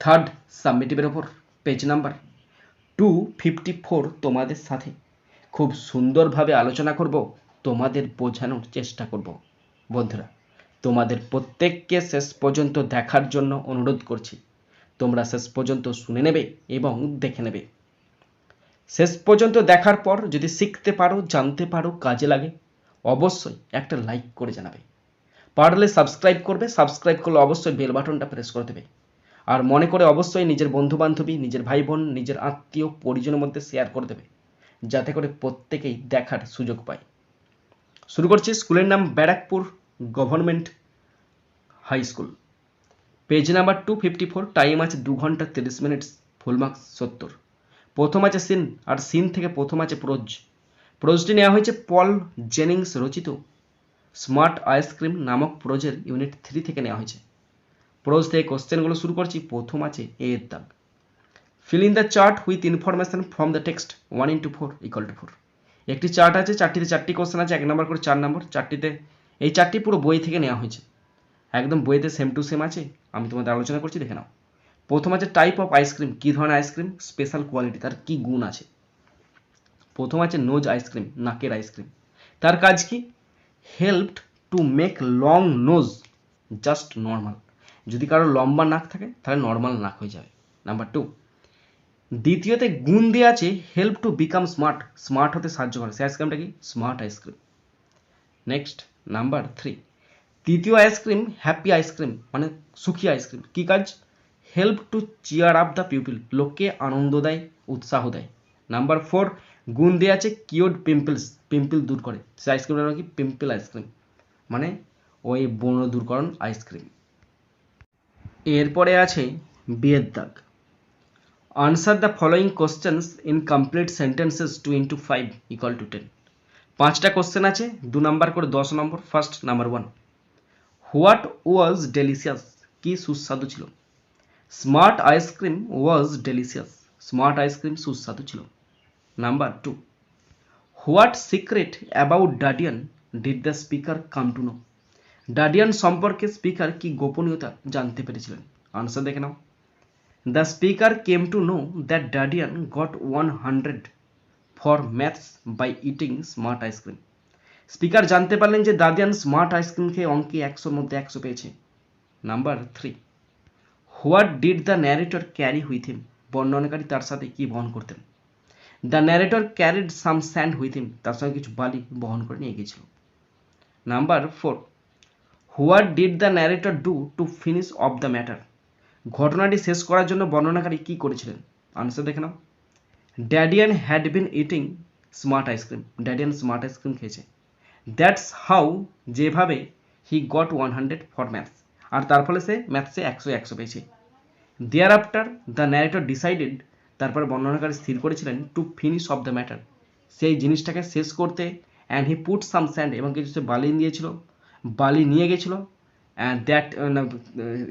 Third সাবমিটিভের ওপর page number two fifty four তোমাদের সাথে। খুব সুন্দরভাবে আলোচনা করব, তোমাদের বোঝানোর চেষ্টা করব। বন্ধুরা, তোমাদের প্রত্যেককে শেষ পর্যন্ত দেখার জন্য অনুরোধ করছি। তোমরা শেষ পর্যন্ত শুনে নেবে এবং দেখে নেবে। শেষ পর্যন্ত দেখার পর যদি শিখতে পারো, জানতে পারো, কাজে লাগে, অবশ্যই একটা লাইক করে জানাবে। পারলে সাবস্ক্রাইব করবে সাবস্ক্রাইব করলে অবশ্যই বেল বাটনটা প্রেস করে দেবে। আর মনে করে অবশ্যই নিজের বন্ধু বান্ধবী নিজের ভাই বোন নিজের আত্মীয় পরিজনের মধ্যে শেয়ার করে দেবে, যাতে করে প্রত্যেকেই দেখার সুযোগ পায়। শুরু করছি স্কুলের নাম Barrackpore government high school. Page number two fifty four time আছে দু ঘণ্টা তিরিশ মিনিট ফুল মার্কস সত্তর। প্রথম আছে সিন, আর সিন থেকে প্রথম আছে প্রোজ। প্রোজটি নেওয়া হয়েছে পল জেনিংস রচিত। স্মার্ট আইসক্রিম নামক প্রোজের ইউনিট থ্রি থেকে নেওয়া হয়েছে। প্রোজ থেকে কোশ্চেনগুলো শুরু করছি, প্রথম আছে এ এর দাগ। Fill in the chart with information from the text one into four equal to four একটি চার্ট আছে, চারটিতে চারটি কোশ্চেন আছে, এক নম্বর করে চার নম্বর চারটিতে এই চারটি পুরো বই থেকে নেওয়া হয়েছে। একদম বইতে সেম টু সেম আছে, আমি তোমাদের আলোচনা করছি, দেখে নাও। প্রথম আছে টাইপ অফ আইসক্রিম কী ধরনের আইসক্রিম স্পেশাল কোয়ালিটি তার কী গুণ আছে? প্রথম আছে নোজ আইসক্রিম নাকের আইসক্রিম তার কাজ কি? Helped to make long nose just normal যদি কারও লম্বা নাক থাকে, তাহলে নর্মাল নাক হয়ে যাবে। নাম্বার টু দ্বিতীয়তে, গুণ দেওয়া আছে help to become smart smart হতে সাহায্য করে। সেই আইসক্রিমটা কি? Smart ice cream next number three তৃতীয় ice cream happy ice cream মানে সুখী আইসক্রিম কী কাজ? Help to cheer up the people লোককে আনন্দ দেয়, উৎসাহ দেয়। নাম্বার ফোর গুণ দেওয়া আছে কিওড পিম্পলস পিম্পল দূর করে। সে আইসক্রিমটা নাকি পিম্পল আইসক্রিম মানে ওই বন দূরকরণ আইসক্রিম এরপরে আছে বিয়ের দাগ। Answer the following questions in complete sentences two into five equal to ten পাঁচটা কোশ্চেন আছে, দু নাম্বার করে দশ নম্বর first number one what was delicious কি সুস্বাদু ছিল? Smart ice cream was delicious smart ice cream সুস্বাদু ছিল। Number two what secret about Dadian did the speaker come to know Dadian সম্পর্কে স্পিকার কি গোপনীয়তা জানতে পেরেছিলেন? আনসার দেখে নাও। The speaker came to know that Dadian got one hundred for maths by eating smart ice cream speaker জানতে পারলেন যে দাদিয়ান smart ice cream খেয়ে অঙ্কে একশোর মধ্যে একশো পেয়েছে। Number three what did the narrator carry with him বর্ণনাকারী তার সাথে কি বহন করতেন? The narrator carried some sand with him তার সঙ্গে কিছু বালি বহন করে নিয়ে গিয়েছিল। Number four what did the narrator do to finish off the matter? ঘটনাটি শেষ করার জন্য বর্ণনাকারী কি করেছিলেন? আনসার দেখে নাও। Dadian had been eating smart ice cream Dadian smart ice cream খেয়েছে। দ্যাটস হাউ যেভাবে he got one hundred for maths আর তার ফলে সে ম্যাথসে একশো একশো পেয়েছে। There after the narrator decided তারপর বর্ণনাকারী স্থির করেছিলেন to finish off the matter সেই জিনিসটাকে শেষ করতে and he put some sand এবং কিছু সে বালি দিয়েছিল। বালি নিয়ে গেছিল that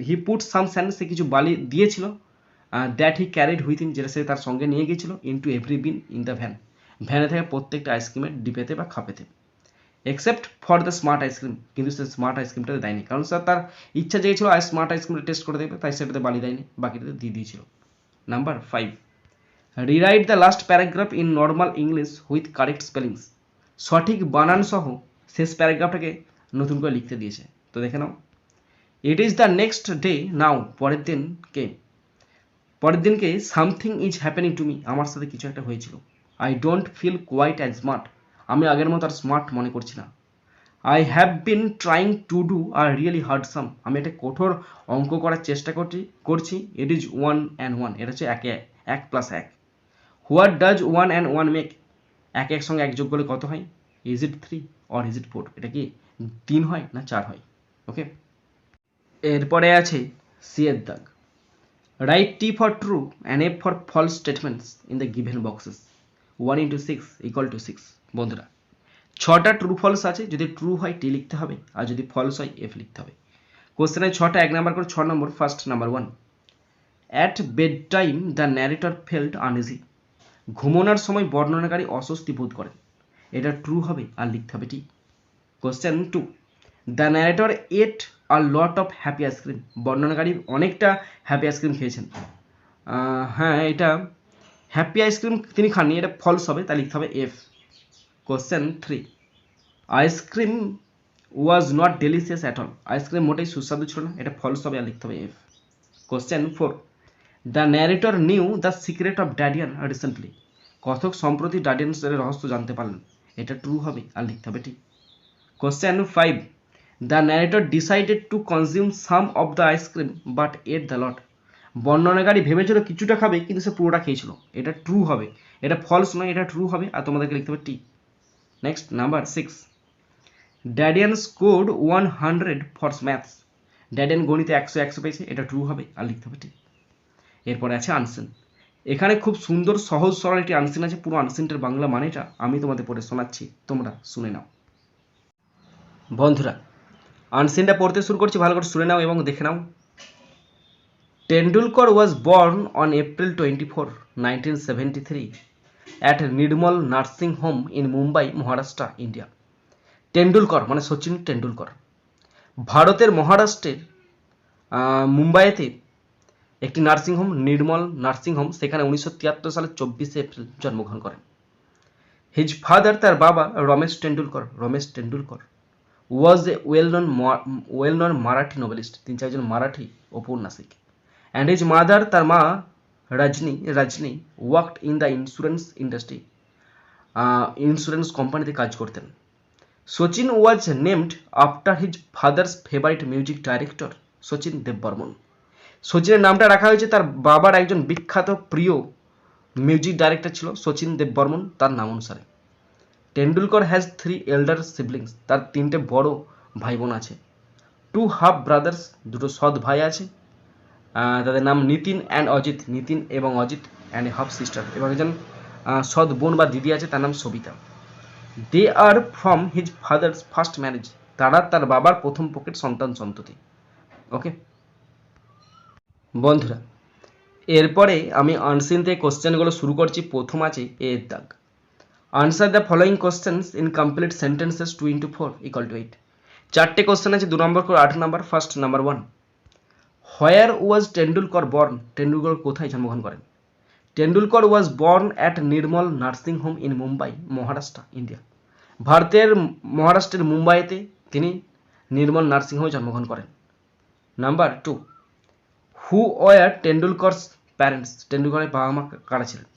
he put some sand সে কিছু বালি দিয়েছিল that he carried with in যেটা সে তার সঙ্গে নিয়ে গেছিল into every bin in the van ভ্যানে থেকে প্রত্যেকটা আইসক্রিমের ডিপেতে বা খাপেতে। Except for the smart ice cream কিন্তু সে স্মার্ট আইসক্রিমটাতে দেয়নি। কারণ স্যার তার ইচ্ছা চেয়েছিল আই স্মার্ট আইসক্রিমটা টেস্ট করে দেখবে। তাই সেটাতে বালি দেয়নি, বাকিটাতে দিয়ে দিয়েছিল। Number five rewrite the last paragraph in normal English with correct spellings সঠিক বানান সহ শেষ প্যারাগ্রাফটাকে নতুন করে লিখতে দিয়েছে। তো দেখে নাও। It is the next day now পরের দিনকে পরের দিনকে something is happening to me আমার সাথে কিছু একটা হয়েছিল। I don't feel quite as smart আমি আগের মতো আর স্মার্ট মনে করছি না। I have been trying to do a really hard sum আমি একটা কঠোর অঙ্ক করার চেষ্টা করছি করছি। It is one and one এটা হচ্ছে একে, এক প্লাস এক। What does one and one make এক এক সঙ্গে এক যোগ করলে কত হয়? Is it three or is it four এটা কি? তিন হয় না চার হয় ওকে এরপরে আছে সি এর দাগ। Write T for true and F for false statements in the given boxes one into six equal to six বন্ধুরা। ছটা ট্রু ফলস আছে, যদি ট্রু হয় টি লিখতে হবে, আর যদি ফলস হয় এফ লিখতে হবে। কোশ্চেনে ছটা এক নাম্বার করে ছ নম্বর first number one at bedtime the narrator felt uneasy ঘুমোনোর সময় বর্ণনাকারী অস্বস্তি বোধ করেন। এটা ট্রু হবে আর লিখতে হবে T question two the narrator ate a lot of happy ice cream বর্ণনাকারী অনেকটা হ্যাপি আইসক্রিম খেয়েছেন। হ্যাঁ এটা হ্যাপি আইসক্রিম তিনি খাননি, এটা ফলস হবে তাই লিখতে হবে F question three ice cream was not delicious at all ice cream মোটেই সুস্বাদু ছিল না, এটা ফলস হবে আর লিখতে হবে F question four the narrator knew the secret of Dadian recently কথক সম্প্রতি ডাডিয়ান্সের রহস্য জানতে পারলেন। এটা ট্রু হবে আর লিখতে হবে ঠিক। Question five the narrator decided to consume some of the ice cream but ate the lot বর্ণনাকারী ভেবেছিল কিছুটা খাবে, কিন্তু সে পুরোটা খেয়েছিল। এটা ট্রু হবে। এটা ফলস নয়, এটা ট্রু হবে, আর তোমাদেরকে লিখতে হবে T. Next number six Dadian scored one hundred for maths Dadian গণিতে একশো একশো পেয়েছে, এটা ট্রু হবে, আর লিখতে হবে টি। এরপরে আছে আনসেন এখানে খুব সুন্দর, সহজ, সরল একটি আনসিন আছে, পুরো আনসিনটার বাংলা মানেটা আমি তোমাদের পড়ে শোনাচ্ছি। তোমরা শুনে নাও। বন্ধুরা আনসিনটা পড়তে শুরু করছি, ভালো করে শুনে নাও এবং দেখে নাও। Tendulkar was born on April twenty four nineteen seventy three at Nirmal nursing home in Mumbai Maharashtra India Tendulkar মানে সচিন টেন্ডুলকর। ভারতের মহারাষ্ট্রের মুম্বাইতে একটি নার্সিংহোম নির্মল নার্সিংহোম সেখানে উনিশশো তিয়াত্তর সালের চব্বিশে এপ্রিল জন্মগ্রহণ করেন। হিজ ফাদার তার বাবা, Ramesh Tendulkar Ramesh Tendulkar. Was a well known well known Marathi novelist তিনি একজন মারাঠি ঔপন্যাসিক। অ্যান্ড হিজ মাদার তার মা Rajni Rajni worked in the insurance industry insurance কোম্পানিতে কাজ করতেন। Sachin was named after his father's favourite music director Sachin Dev Burman সচিনের নামটা রাখা হয়েছে তার বাবার একজন বিখ্যাত প্রিয় মিউজিক ডাইরেক্টর ছিল সচিন দেববর্মন তার নাম অনুসারে। Tendulkar has three elder siblings তার তিনটে বড় ভাই বোন আছে। টু হাফ ব্রাদার্স দুটো সৎ ভাই আছে। তাদের নাম নিতিন অ্যান্ড অজিত, নিতিন এবং অজিত অ্যান্ড হাফ সিস্টার এবং একজন সৎ বোন বা দিদি আছে, তার নাম Savita. They are from his father's first marriage তারা তার বাবার প্রথম পকেট সন্তান সন্ততি। ওকে বন্ধুরা, এরপরে আমি আনসিন থেকে কোশ্চেনগুলো শুরু করছি, প্রথম আছে এর দাগ। Answer the following questions in complete sentences two into four equal to eight চারটে কোশ্চেন আছে, দু নম্বর করে আট নম্বর first number one where was Tendulkar born Tendulkar কোথায় জন্মগ্রহণ করেন? Tendulkar was born at Nirmal nursing home in Mumbai Maharashtra India ভারতের, মহারাষ্ট্রের মুম্বাইতে তিনি নির্মল নার্সিং হোমে জন্মগ্রহণ করেন। Number two who were Tendulkar's parents টেন্ডুলকরের বাবা মা কারা ছিলেন?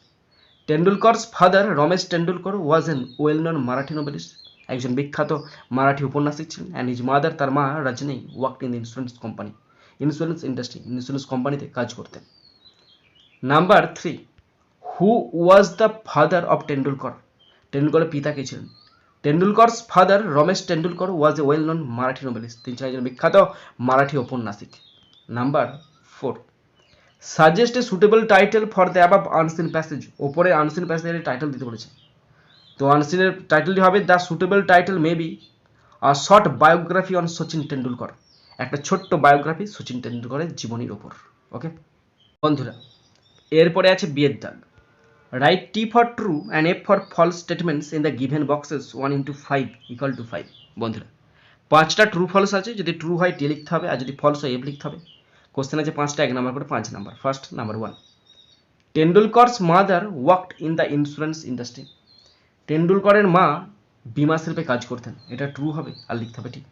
Tendulkar's father Ramesh Tendulkar was an well known Marathi novelist একজন বিখ্যাত মারাঠি উপন্যাসিক ছিলেন অ্যান্ড ইজ মাদার তার মা Rajni work in insurance company insurance industry insurance কোম্পানিতে কাজ করতেন। Number three who was the father of Tendulkar? টেন্ডুলকরের পিতা কে ছিলেন? Tendulkar's father Ramesh Tendulkar was a well known Marathi novelist তিনি ছিলেন একজন বিখ্যাত মারাঠি ঔপন্যাসিক number four suggest a suitable title for the above unseen passage ওপরে আনসিন প্যাসেজের টাইটেল দিতে বলেছে। তো আনসিনের টাইটেলটি হবে the suitable title may be a short biography on Sachin Tendulkar একটা ছোট্ট বায়োগ্রাফি সচিন টেন্ডুলকরের জীবনীর ওপর। ওকে? বন্ধুরা, এরপরে আছে বিয়ের দাগ। Write T for true and F for false statements in the given boxes one into five equal to five বন্ধুরা, পাঁচটা ট্রু ফলস আছে। যদি ট্রু হয় টি লিখতে হবে। আর যদি ফলস হয় এফ লিখতে হবে। কোশ্চেন আছে পাঁচটা, এক নাম্বার করে পাঁচ number first number one Tendulkar's mother worked in the insurance industry টেন্ডুলকরের মা বিমা শিল্পে কাজ করতেন। এটা ট্রু হবে আর লিখতে হবে ঠিক।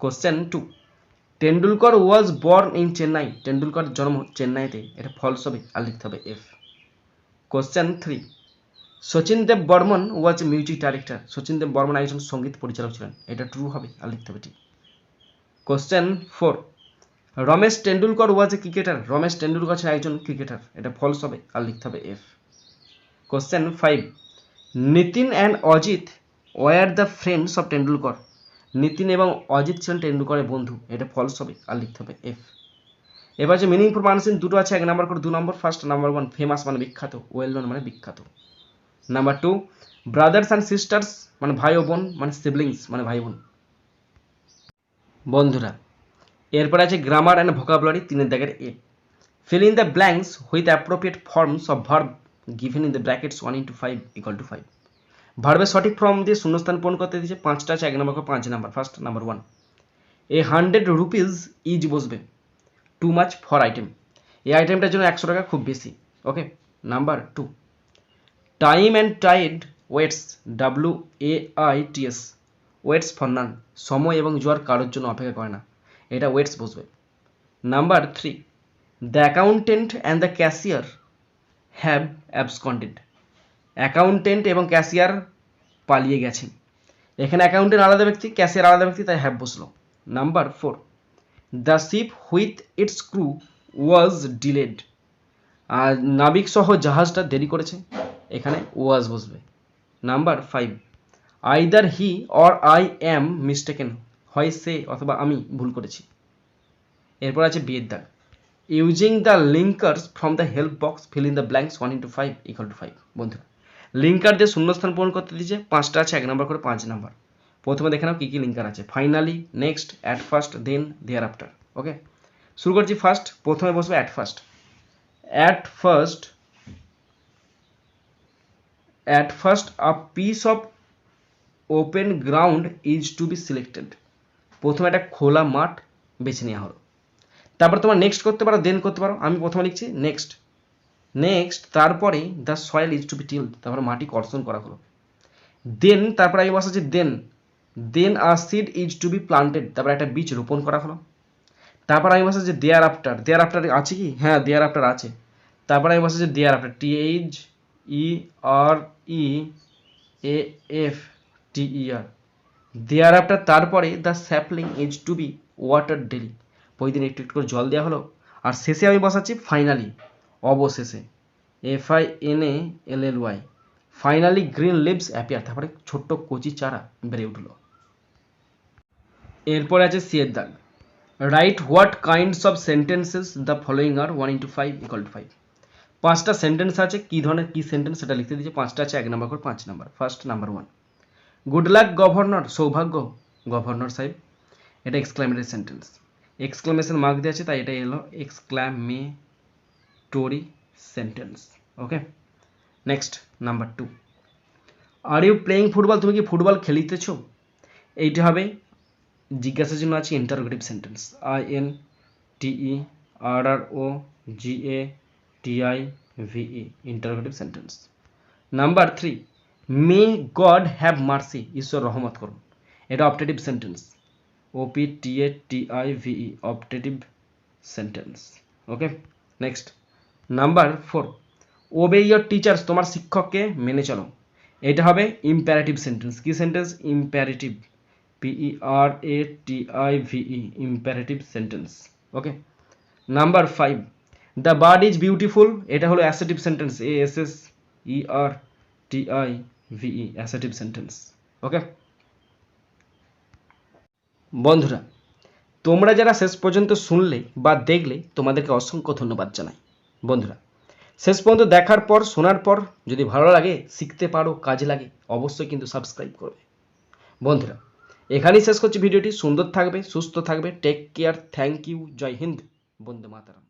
Question two Tendulkar was born in Chennai Tendulkar জন্ম চেন্নাইতে এটা ফলস হবে আর লিখতে হবে F question three Sachin Dev Burman was music director Sachin Dev Burman একজন সংগীত পরিচালক ছিলেন। এটা ট্রু হবে আর লিখতে হবে ঠিক। Question four Ramesh Tendulkar was a cricketer Ramesh Tendulkar ছিলেন একজন ক্রিকেটার এটা ফলস হবে, আর লিখতে হবে F question five Nitin and Ajit were the friends of Tendulkar. Nitin এবং অজিত ছিলেন টেন্ডুলকরের বন্ধু। এটা ফলস হবে, আর লিখতে হবে এফ এবার যে মিনিংফুল মানসিন দুটো আছে, এক নাম্বার করে দু নম্বর ফার্স্ট নাম্বার ওয়ান ফেমাস মানে বিখ্যাত ওয়েল নোন মানে বিখ্যাত। Number two brothers and sisters মানে ভাই ও বোন মানে সিবলিংস মানে ভাই বোন। বন্ধুরা এরপর আছে গ্রামার অ্যান্ড ভোকাবুলারি তিনের দাগের A. Fill in the blanks with appropriate forms of verb given in the brackets 1 into 5 equal to 5 ভার্বের সঠিক ফর্ম দিয়ে শূন্যস্থান পূরণ করতে দিয়েছে, পাঁচটা আছে, এক নম্বর পাঁচ number first number one a hundred rupees is বসবে। টু মাচ ফর আইটেম এই আইটেমটার জন্য একশো টাকা খুব বেশি। Okay number two time and tide waits W A I T S waits for none সময় এবং জোয়ার কারোর জন্য অপেক্ষা করে না। এটা ওয়েটস বসবে number three the accountant and the cashier have absconded accountant এবং ক্যাশিয়ার পালিয়ে গেছেন। এখানে অ্যাকাউন্টেন্ট আলাদা ব্যক্তি ক্যাশিয়ার আলাদা ব্যক্তি, তাই হ্যাভ বসল number four the ship with its crew was delayed আর নাবিক সহ জাহাজটা দেরি করেছে, এখানে ওয়াজ বসবে number five either he or I am mistaken হয় সে অথবা আমি ভুল করেছি। এরপর আছে বিয়ের দাগ। Using the linkers from the help box fill in the blanks one into five equal to five বন্ধুরা লিঙ্কার দিয়ে শূন্যস্থান পূরণ করতে দিয়েছে, পাঁচটা আছে, এক নম্বর করে পাঁচ নম্বর। প্রথমে দেখে নাও কী কী লিঙ্কার আছে। Finally next at first then thereafter okay শুরু করছি ফার্স্ট প্রথমে বসবে at first at first at first a piece of open ground is to be selected প্রথমে একটা খোলা মাঠ বেছে নেওয়া হলো। তারপর তোমার নেক্সট করতে পারো দেন করতে পারো। আমি প্রথমে লিখছি নেক্সট নেক্সট তারপরে the soil is to be till তারপরে মাটি কর্ষণ করা হলো। দেন তারপরে আমি বসাচ্ছি then then a seed is to be planted তারপরে একটা বীজ রোপণ করা হলো। তারপর আমি বসাচ্ছি দেয়ার আফটার দেয়ার আফটার আছে কি? হ্যাঁ দেয়ার আফটার আছে। তারপরে আমি বসাচ্ছি thereafter T H E R E A F T E R thereafter তারপরে the sapling is to be water daily প্রতিদিন একটু একটু করে জল দেওয়া হলো, আর শেষে আমি বসাচ্ছি ফাইনালি অবশেষে। F I N A L L Y finally green leaves appear তারপরে ছোট্ট কচি চারা বেড়ে উঠল। এরপর আছে সিয়ের দাগ। Right what kinds of sentences the following are one into five equal to five পাঁচটা সেন্টেন্স আছে, কী ধরনের, কী সেন্টেন্স সেটা লিখতে দিয়েছে, পাঁচটা আছে এক নম্বর করে পাঁচ নম্বর first number one good luck governor সৌভাগ্য গভর্নর সাহেব এটা এক্সক্লামেটরি সেন্টেন্স এক্সক্লামেশন মার্ক দিয়ে আছে তাই এটা এলো exclamatory sentence okay next number two are you playing football তুমি কি ফুটবল খেলিতেছো? এইটা হবে জিজ্ঞাসার জন্য আছে interrogative sentence I N T E R R O G A T I V E interrogative sentence number three may God have mercy ঈশ্বর রহমত করুন। এটা optative sentence O P T A T I V E optative sentence okay next number four obey your teachers তোমার শিক্ষককে মেনে চলো। এটা হবে ইম্প্যারেটিভ সেন্টেন্স কি sentence imperative P E R A T I V E imperative sentence okay number five the bird is beautiful এটা হলো assertive sentence A S S E R T I V E assertive sentence okay বন্ধুরা, তোমরা যারা শেষ পর্যন্ত শুনলে বা দেখলে, তোমাদেরকে অসংখ্য ধন্যবাদ জানাই। বন্ধুরা, শেষ পর্যন্ত দেখার পর, শোনার পর যদি ভালো লাগে, শিখতে পারো, কাজে লাগে, অবশ্যই কিন্তু সাবস্ক্রাইব করবে। বন্ধুরা, এখানেই শেষ করছি ভিডিওটি। সুন্দর থাকবে, সুস্থ থাকবে। টেক কেয়ার থ্যাংক ইউ জয় হিন্দ, বন্দে মাতারাম।